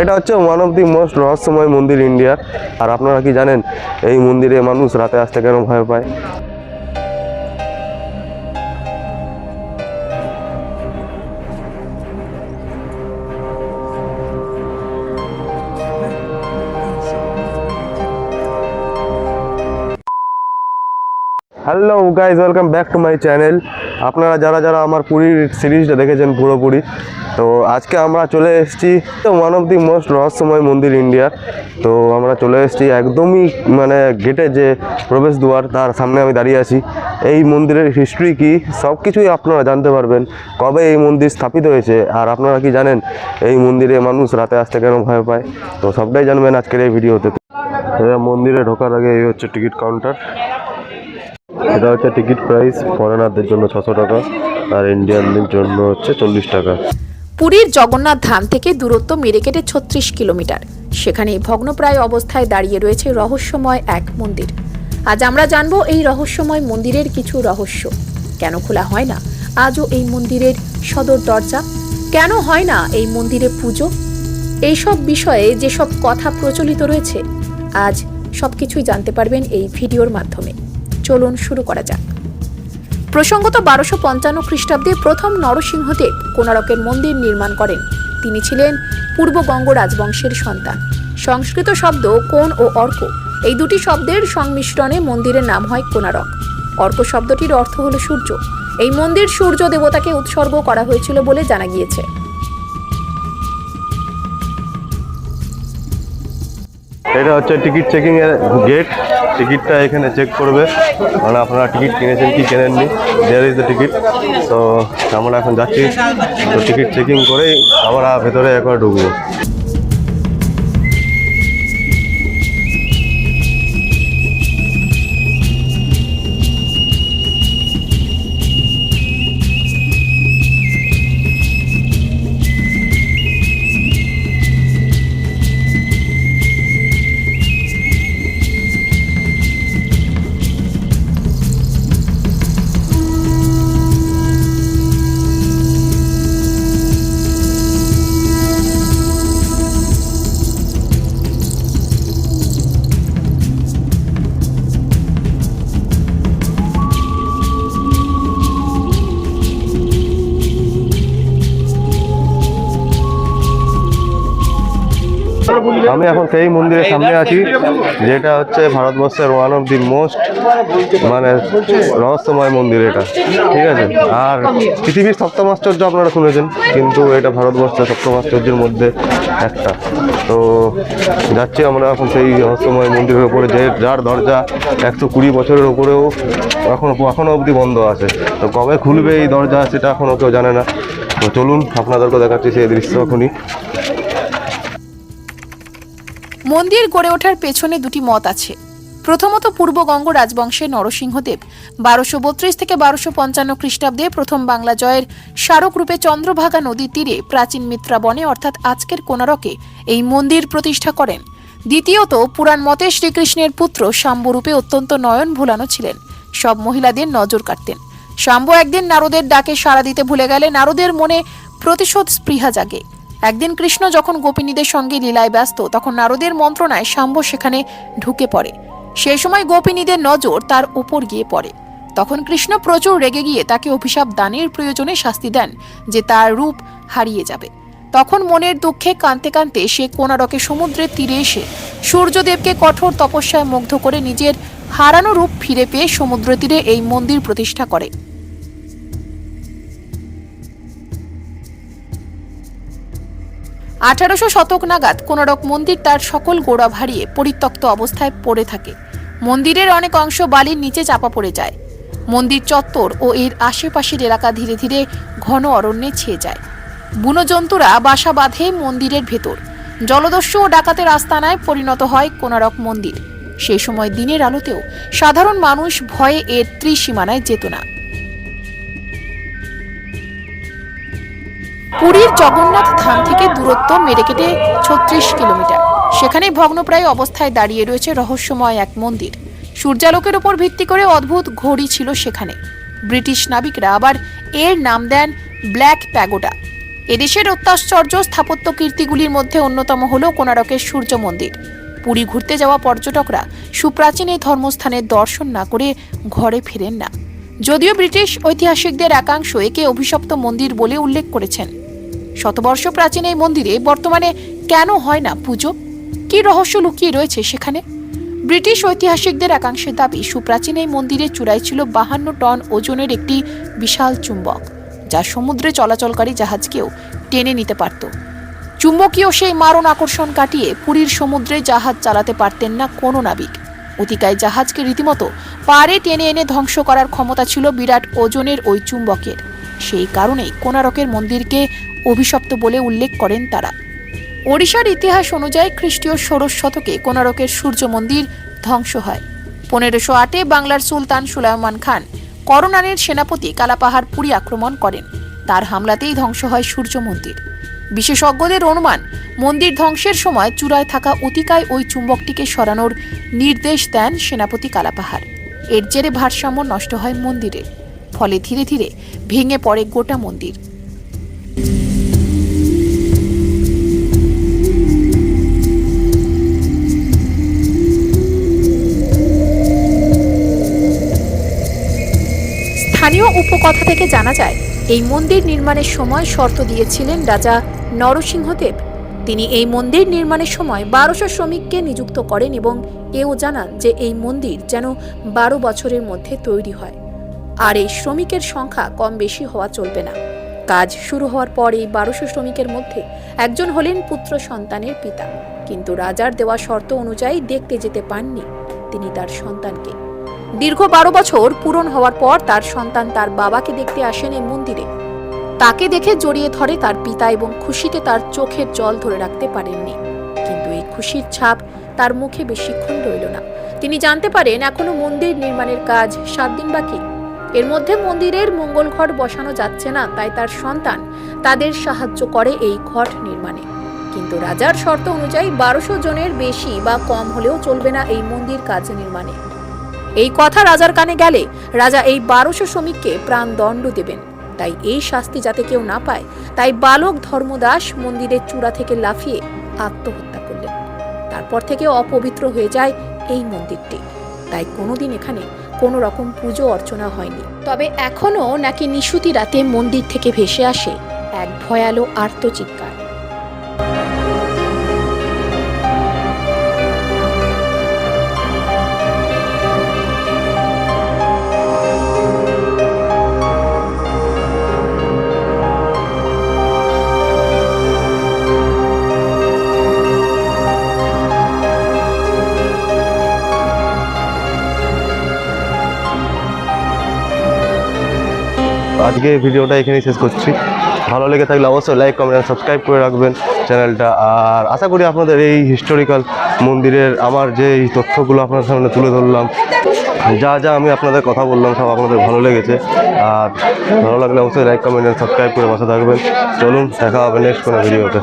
এটা হচ্ছে one of the most রহস্যময় মন্দির ইন্ডিয়ার আর আপনারা কি জানেন, এই মন্দিরে মানুষ রাতে আসতে কেন ভয় পায়? Hello guys welcome back to my channel আপনারা যারা যারা আমার পুরীর সিরিজটা দেখেছেন পুরোপুরি, তো আজকে আমরা চলে এসেছি তো ওয়ান অফ দি মোস্ট রহস্যময় মন্দির ইন্ডিয়ার তো আমরা চলে এসেছি একদমই মানে গেটে যে প্রবেশ দুয়ার তার সামনে আমি দাঁড়িয়ে আছি। এই মন্দিরের হিস্ট্রি কি সব কিছুই আপনারা জানতে পারবেন, কবে এই মন্দির স্থাপিত হয়েছে, আর আপনারা কি জানেন, এই মন্দিরে মানুষ রাতে আসতে কেন ভয় পায়? তো সবটাই জানবেন আজকের এই ভিডিওতে। মন্দিরে ঢোকার আগে এই হচ্ছে টিকিট কাউন্টার এটা হচ্ছে টিকিট প্রাইস ফরেনারদের জন্য ছশো টাকা আর ইন্ডিয়ানদের জন্য হচ্ছে চল্লিশ টাকা। পুরীর জগন্নাথ ধাম থেকে দূরত্ব মেরেকেটে ছত্রিশ কিলোমিটার। সেখানে ভগ্নপ্রায় অবস্থায় দাঁড়িয়ে রয়েছে রহস্যময় এক মন্দির। আজ আমরা জানব এই রহস্যময় মন্দিরের কিছু রহস্য। কেন খোলা হয় না? আজও এই মন্দিরের সদর দরজা? কেন হয় না এই মন্দিরে পুজো? এইসব বিষয়ে যেসব কথা প্রচলিত রয়েছে, আজ সবকিছুই জানতে পারবেন এই ভিডিওর মাধ্যমে। চলুন শুরু করা যাক। প্রসঙ্গত বারোশো পঞ্চান্ন খ্রিস্টাব্দে প্রথম নরসিংহদেব কোনারকের মন্দির নির্মাণ করেন। তিনি ছিলেন পূর্ববঙ্গ রাজবংশের সন্তান। সংস্কৃত শব্দ কোন ও অর্ক। এই দুটি শব্দের সংমিশ্রণে মন্দিরের নাম হয় কোনারক অর্ক শব্দটির অর্থ হল সূর্য। এই মন্দির সূর্য দেবতাকে উৎসর্গ করা হয়েছিল বলে জানা গিয়েছে। এটা হচ্ছে টিকিট চেকিংয়ের গেট। টিকিটটা এখানে চেক করবে। মানে আপনারা টিকিট কিনেছেন কি কেনেননি। দেয়ার ইজ দ্য টিকিট তো আমরা এখন যাচ্ছি। তো টিকিট চেকিং করেই আমরা ভেতরে একবার ঢুকবো। আমি এখন সেই মন্দিরের সামনে আছি, যেটা হচ্ছে ভারতবর্ষের ওয়ান অফ দি মোস্ট মানে রহস্যময় মন্দির এটা, ঠিক আছে? আর পৃথিবীর সপ্তম আশ্চর্য আপনারা শুনেছেন, কিন্তু এটা ভারতবর্ষের সপ্তম আশ্চর্যের মধ্যে একটা। তো যাচ্ছি আমরা এখন সেই রহস্যময় মন্দিরের উপরে, যে যার দরজা একশো কুড়ি বছরের উপরেও এখনও এখনও অবধি বন্ধ আছে। তো কবে খুলবে এই দরজা সেটা এখনও কেউ জানে না। তো চলুন আপনাদেরকে দেখাচ্ছি সেই দৃশ্য এখনই। মন্দির গড়ে ওঠার পেছনে দুটি মত আছে। প্রথমত পূর্বগঙ্গ রাজবংশের নরসিংহদেব। বারোশো বত্রিশ থেকে বারোশো পঞ্চান্ন খ্রিস্টাব্দে প্রথম বাংলা জয়ের স্মারক রূপে চন্দ্রভাগা নদীর তীরে প্রাচীন মিত্রা বনে, অর্থাৎ আজকের কোনারকে এই মন্দির প্রতিষ্ঠা করেন। দ্বিতীয়ত, পুরাণ মতে শ্রীকৃষ্ণের পুত্র শাম্বরূপে অত্যন্ত নয়ন ভুলানো ছিলেন। সব মহিলাদের নজর কাটতেন। শাম্ব একদিন নারদের ডাকে সাড়া দিতে ভুলে গেলে নারদের মনে প্রতিশোধ স্পৃহা জাগে। একদিন কৃষ্ণ যখন গোপিনীদের সঙ্গে লীলায় ব্যস্ত, তখন নারদের মন্ত্রণায় শাম্ব সেখানে ঢুকে পড়ে। সে সময় গোপিনীদের নজর তার উপর গিয়ে পড়ে। তখন কৃষ্ণ প্রচুর রেগে গিয়ে তাকে অভিশাপ দানের প্রয়োজনে শাস্তি দেন, যে তার রূপ হারিয়ে যাবে। তখন মনের দুঃখে কাঁদতে কাঁদতে সে কোনারকে সমুদ্রের তীরে এসে সূর্যদেবকে কঠোর তপস্যায় মুগ্ধ করে নিজের হারানো রূপ ফিরে পেয়ে সমুদ্র তীরে এই মন্দির প্রতিষ্ঠা করে। আঠারোশো শতক নাগাদ কোনারক মন্দির তার সকল গোড়া ভারিয়ে পরিত্যক্ত অবস্থায় পড়ে থাকে। মন্দিরের অনেক অংশ বালির নিচে চাপা পড়ে যায়। মন্দির চত্বর ও এর আশেপাশের এলাকা ধীরে ধীরে ঘন অরণ্যে ছেয়ে যায়। বুনো জন্তুরা বাসা বাঁধে মন্দিরের ভেতর। জলদস্যু ও ডাকাতের আস্তানায় পরিণত হয় কোনারক মন্দির। সেই সময় দিনের আলোতেও সাধারণ মানুষ ভয়ে এর ত্রিসীমানায় যেত না। পুরীর জগন্নাথ ধাম থেকে দূরত্ব মেরে কেটে ছত্রিশ কিলোমিটার। সেখানে ভগ্নপ্রায় অবস্থায় দাঁড়িয়ে রয়েছে রহস্যময় এক মন্দির। সূর্যালোকের উপর ভিত্তি করে অদ্ভুত ঘড়ি ছিল সেখানে। ব্রিটিশ নাবিকরা আবার এর নাম দেন ব্ল্যাক প্যাগোডা। এদেশের অত্যাশ্চর্য স্থাপত্য কীর্তিগুলির মধ্যে অন্যতম হল কোনারকের সূর্য মন্দির। পুরী ঘুরতে যাওয়া পর্যটকরা সুপ্রাচীন এই ধর্মস্থানের দর্শন না করে ঘরে ফেরেন না। যদিও ব্রিটিশ ঐতিহাসিকদের একাংশ একে অভিশপ্ত মন্দির বলে উল্লেখ করেছেন। শতবর্ষ প্রাচীন এই মন্দিরে বর্তমানে কেন হয় না পুজো? কি রহস্য লুকিয়ে রয়েছে সেখানে? ব্রিটিশ ঐতিহাসিকদের একাংশের দাবি, সুপ্রাচীন এই মন্দিরের চূড়ায় ছিল বাহান্ন টন ওজনের একটি বিশাল চুম্বক, যা সমুদ্রে চলাচলকারী জাহাজকেও টেনে নিতে পারত। চুম্বকীয় সেই মারণ আকর্ষণ কাটিয়ে পুরীর সমুদ্রে জাহাজ চালাতে পারতেন না কোনো নাবিক। অতিকায় জাহাজকে রীতিমতো পাড়ে টেনে এনে ধ্বংস করার ক্ষমতা ছিল বিরাট ওজনের ওই চুম্বকের। সেই কারণেই কোনারকের মন্দিরকে অভিশপ্ত বলে উল্লেখ করেন তারা। ওড়িশার ইতিহাস অনুযায়ী খ্রিস্টীয় ষোড়শ শতকে কোনারকের সূর্য মন্দির ধ্বংস হয়। পনেরোশো আটে বাংলার সুলতান সুলাইমান খান করনানের সেনাপতি কালাপাহাড় পুরী আক্রমণ করেন। তার হামলাতেই ধ্বংস হয় সূর্য মন্দির। বিশেষজ্ঞদের অনুমান, মন্দির ধ্বংসের সময় চূড়ায় থাকা অতিকায় ওই চুম্বকটিকে সরানোর নির্দেশ দেন সেনাপতি কালাপাহাড়। এর জেরে ভারসাম্য নষ্ট হয় মন্দিরের, ফলে ধীরে ধীরে ভেঙে পড়ে গোটা মন্দির। স্থানীয় উপকথা থেকে জানা যায়, এই মন্দির নির্মাণের সময় শর্ত দিয়েছিলেন রাজা নরসিংহদেব। তিনি এই মন্দির নির্মাণের সময় বারোশো শ্রমিককে নিযুক্ত করেন এবং এও জানান যে এই মন্দির যেন বারো বছরের মধ্যে তৈরি হয়। আর এই শ্রমিকের সংখ্যা কম বেশি হওয়া চলবে না। কাজ শুরু হওয়ার পর এই বারোশো শ্রমিকের মধ্যে একজন হলেন পুত্র সন্তানের পিতা। কিন্তু রাজার দেওয়া শর্ত অনুযায়ী দেখতে যেতে পাননি। তিনি তার সন্তানকে দীর্ঘ বারো বছর পূরণ হওয়ার পর তার সন্তান তার বাবাকে দেখতে আসেন এই মন্দিরে। তাকে দেখে জড়িয়ে ধরে তার পিতা এবং খুশিতে তার চোখের জল ধরে রাখতে পারেননি। কিন্তু এই খুশির ছাপ তার মুখে বেশিক্ষণ রইল না। তিনি জানতে পারেন, এখনও মন্দির নির্মাণের কাজ সাত দিন বাকি। এর মধ্যে মন্দিরের মঙ্গল ঘট বসানো যাচ্ছে না, তাই তার সন্তান তাদের সাহায্য করে এই ঘট নির্মাণে। কিন্তু রাজার শর্ত অনুযায়ী বারোশো জনের বেশি বা কম হলেও চলবে না এই মন্দির কাজ নির্মাণে। এই কথা রাজার কানে গেলে রাজা এই বারোশো শ্রমিককে প্রাণদণ্ড দেবেন। তাই এই শাস্তি যাতে কেউ না পায়, তাই বালক ধর্মদাস মন্দিরের চূড়া থেকে লাফিয়ে আত্মহত্যা করলেন। তারপর থেকে অপবিত্র হয়ে যায় এই মন্দিরটি। তাই কোনোদিন এখানে কোনো রকম পুজো অর্চনা হয়নি। তবে এখনও নাকি নিশুতি রাতে মন্দির থেকে ভেসে আসে এক ভয়ালো আর্তচিৎকার। আজকে ভিডিওটা এখানেই শেষ করছি। ভালো লেগে থাকলে অবশ্যই লাইক কমেন্ট সাবস্ক্রাইব করে রাখবেন চ্যানেলটা আর আশা করি আপনাদের এই হিস্টোরিক্যাল মন্দিরের আমার যে এই তথ্যগুলো আপনার সামনে তুলে ধরলাম, যা যা আমি আপনাদের কথা বললাম, সব আপনাদের ভালো লেগেছে। আর ভালো লাগলে অবশ্যই লাইক কমেন্ট সাবস্ক্রাইব করে বসে থাকবেন। চলুন, দেখা হবে নেক্সট কোনো ভিডিওতে